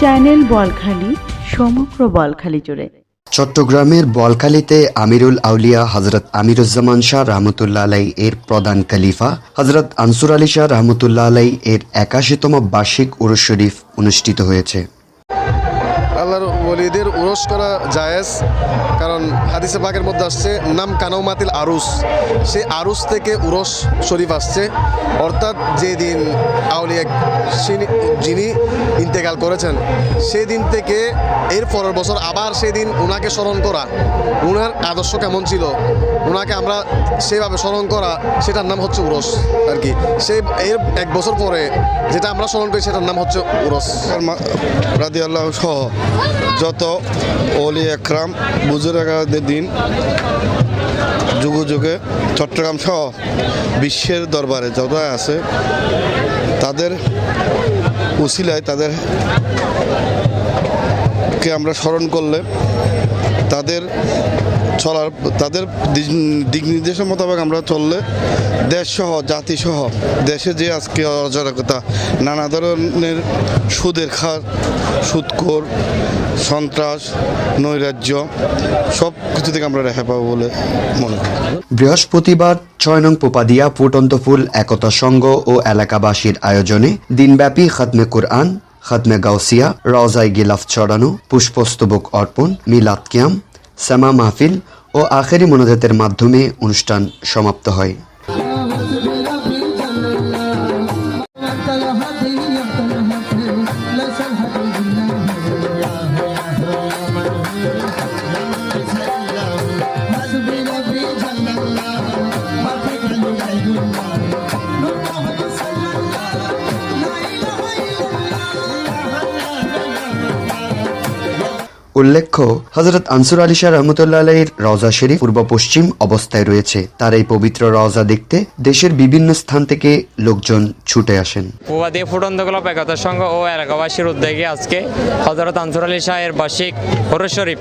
Channel Balkhali সমগ্র বলখালি জুড়ে। চট্টগ্রামের বলকালিতে আমিরুল আউলিয়া হজরত আমিরুজ্জামান শাহ রহমতুল্লাহ আলাই এর প্রধান খলিফা হজরত আনসুর আলী শাহ রহমতুল্লাহ আলাই এর একাশিতম বার্ষিক উরুস শরীফ অনুষ্ঠিত হয়েছে। আল্লাহর ওলিদের উরস করা জায়েজ কারণ হাদিসে পাকের মধ্যে আসছে নাম কানৌমাতিল আরুস। সেই আরুস থেকে উরস শরীফ আসছে। অর্থাৎ যেদিন আউলিয়া যিনি ইন্তেকাল করেছেন। সেই দিন থেকে এর পরের বছর আবার সেদিন ওনাকে স্মরণ করা। ওনার আদর্শ কেমন ছিল? ওনাকে আমরা সেভাবে স্মরণ করা, সেটার নাম হচ্ছে উরস আর কি। সেই এর এক বছর পরে যেটা আমরা স্মরণ করি, সেটার নাম হচ্ছে উরস। রাদি আল্লাহ সহ যত অলি একরাম, বুজুরাগাদের দিন, যুগে যুগে চট্টগ্রাম সহ বিশ্বের দরবারে যত আছে, তাদের উসিলায় তাদের কে আমরা স্মরণ করলে তাদের চলার তাদের দিক- নির্দেশের মোতাবেক আমরা চললে দেশ সহ, জাতি সহ, দেশে যে আজকে অরাজকতা, নানা ধরনের সুদের খাত সুদখোর সন্ত্রাস, নৈরাজ্য, সব কিছু থেকে আমরা রেহাই পাবো বলে মনে করি। বৃহস্পতিবার ছয় নং পোপাদিয়া ফুটন্ত ফুল একতা সংঘ ও এলাকাবাসীর আয়োজনে দিনব্যাপী খতমে কুরআন, খতমে গাউসিয়া, রওজায় গিলাফ চড়ানো পুষ্পস্তবক অর্পণ, মিলাদ কিয়াম, শ্যামা মাহফিল ও আখেরি মোনাজাতের মাধ্যমে অনুষ্ঠান সমাপ্ত হয়। উল্লেখ্য হজরত আনসুর আলী শাহ রহমতুল্লাহ আলাইয়ের রওজা শরীফ পূর্ব পশ্চিম অবস্থায় রয়েছে। তার এই পবিত্র রওজা দেখতে দেশের বিভিন্ন স্থান থেকে লোকজন ছুটে আসেন। ফুটন্ত ক্লাব একতার সংঘ ও এলাকাবাসীর উদ্যোগে আজকে হজরত আনসুর আলী শাহের বার্ষিক শরীফ।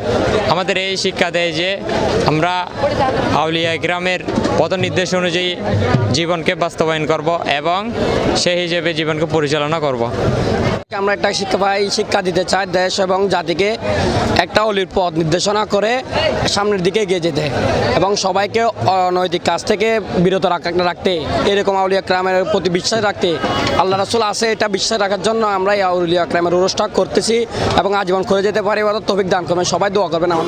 আমাদের এই শিক্ষা দেয় যে আমরা আউলিয়া গ্রামের পথ নির্দেশ অনুযায়ী জীবনকে বাস্তবায়ন করব এবং সেই হিসেবে জীবনকে পরিচালনা করব। আমরা একটা শিক্ষা পাই শিক্ষা দিতে চাই দেশ এবং জাতিকে একটা অলির পথ নির্দেশনা করে সামনের দিকে এগিয়ে যেতে এবং সবাইকে অনৈতিক কাজ থেকে বিরত রাখতে, এরকম আউলিয়া ক্রামের প্রতি বিশ্বাস রাখতে। আল্লাহ রাসুল আছে, এটা বিশ্বাস রাখার জন্য আমরা এই আউলিয়া ক্রামের অনুষ্ঠান করতেছি এবং আজীবন করে যেতে পারি। তফিক দান করবেন। সবাই দোয়া করবেন আমার